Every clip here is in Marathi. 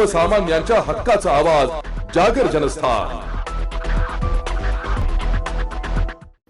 सर्वसामान्यांच्या हक्काचा आवाज जागर जनस्थान.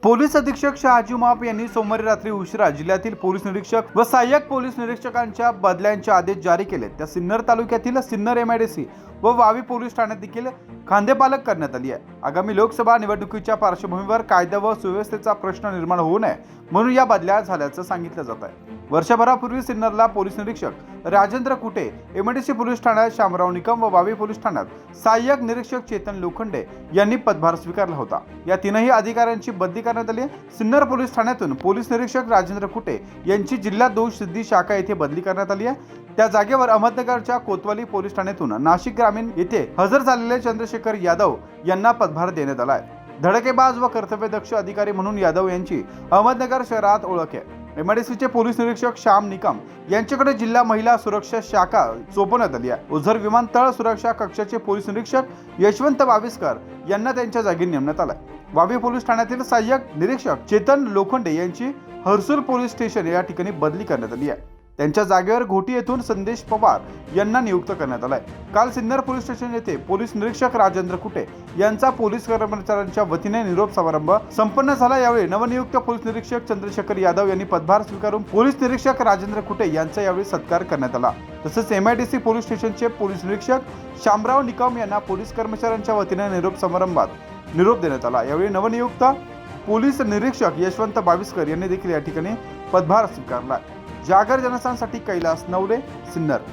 पोलीस अधीक्षक शहाजी माप यांनी सोमवारी रात्री उशिरा जिल्ह्यातील पोलीस निरीक्षक व सहाय्यक पोलीस निरीक्षकांच्या बदल्यांचे आदेश जारी केले. त्या सिन्नर तालुक्यातील सिन्नर एमआयडीसी व वावी पोलीस ठाण्यात देखील खांदेपालक करण्यात आली आहे. आगामी लोकसभा निवडणुकीच्या पार्श्वभूमीवर कायदा व सुव्यवस्थेचा प्रश्न निर्माण होऊ नये म्हणून या बदल्या झाल्याचं सांगितलं जात आहे. वर्षभरापूर्वी सिन्नरला पोलीस निरीक्षक राजेंद्र कुटे एमआयडीसी पोलीस ठाण्यात शामराव निकम व वावी पोलीस ठाण्यात सहाय्यक निरीक्षक चेतन लोखंडे यांनी पदभार स्वीकारला होता. या तीनही अधिकाऱ्यांची बदली करण्यात आली. आहे. सिन्नर पोलीस ठाण्यातून पोलीस निरीक्षक राजेंद्र कुटे यांची जिल्हा दोष सिद्धी शाखा येथे बदली करण्यात आली आहे. त्या जागेवर अहमदनगरच्या कोतवाली पोलीस ठाण्यातून नाशिक कामिन येथे हजर झालेले चंद्रशेखर यादव यांना पदभार देण्यात आला आहे. धडकेबाज व कर्तव्यदक्ष अधिकारी म्हणून यादव यांची अहमदनगर शहरात ओळख आहे. एमआयडीसीचे पोलीस निरीक्षक श्याम निकम यांच्याकडे जिल्हा महिला सुरक्षा शाखा सोपवण्यात आली आहे. उझर विमानतळ सुरक्षा कक्षाचे पोलीस निरीक्षक यशवंत बाविस्कर यांना त्यांच्या जागी नेमण्यात आलाय. वावी पोलीस ठाण्यातील सहाय्यक निरीक्षक चेतन लोखंडे यांची हर्सूल पोलीस स्टेशन या ठिकाणी बदली करण्यात आली आहे. त्यांच्या जागेवर घोटी येथून संदेश पवार यांना नियुक्त करण्यात आलाय. काल सिन्नर पोलीस स्टेशन येथे पोलीस निरीक्षक राजेंद्र कुटे यांचा पोलीस कर्मचाऱ्यांच्या वतीने निरोप समारंभ संपन्न झाला. यावेळी नवनियुक्त पोलीस निरीक्षक चंद्रशेखर यादव यांनी पदभार स्वीकारून पोलीस निरीक्षक राजेंद्र कुटे यांचा यावेळी सत्कार करण्यात आला. तसेच एमआयडीसी पोलीस स्टेशनचे पोलीस निरीक्षक शामराव निकम यांना पोलीस कर्मचाऱ्यांच्या वतीने निरोप समारंभात निरोप देण्यात आला. यावेळी नवनियुक्त पोलीस निरीक्षक यशवंत बाविस्कर यांनी देखील या ठिकाणी पदभार स्वीकारला. जागर जनस्थानसाठी कैलास नवले सिन्नर.